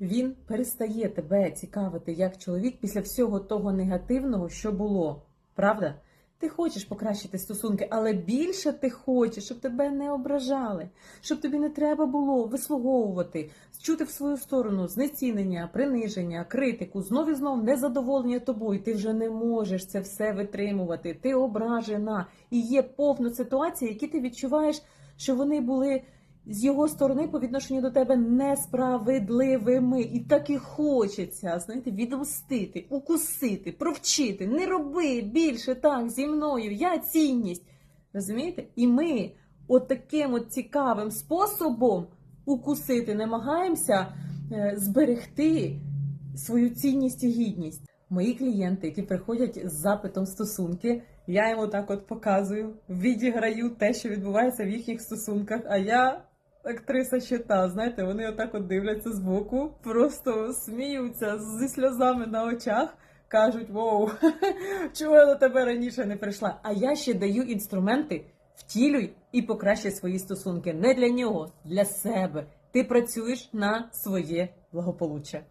він перестає тебе цікавити як чоловік після всього того негативного, що було. Правда? Ти хочеш покращити стосунки, але більше ти хочеш, щоб тебе не ображали, щоб тобі не треба було вислуговувати, чути в свою сторону знецінення, приниження, критику, знов і знов незадоволення тобою. Ти вже не можеш це все витримувати. Ти ображена. І є повно ситуацій, які ти відчуваєш, що вони були з його сторони по відношенню до тебе несправедливими. І так і хочеться, знаєте, відомстити, укусити, провчити, не роби більше так зі мною. Я цінність. Розумієте? І ми от таким от цікавим способом укусити намагаємося е, зберегти свою цінність і гідність. Мої клієнти, які приходять з запитом стосунки, я їм отак от показую, відіграю те, що відбувається в їхніх стосунках, а я. Актриса щита, знаєте, вони отак от дивляться збоку, просто сміються зі сльозами на очах, кажуть: Воу, чого я до тебе раніше не прийшла? А я ще даю інструменти, втілюй і покращуй свої стосунки. Не для нього, для себе. Ти працюєш на своє благополуччя.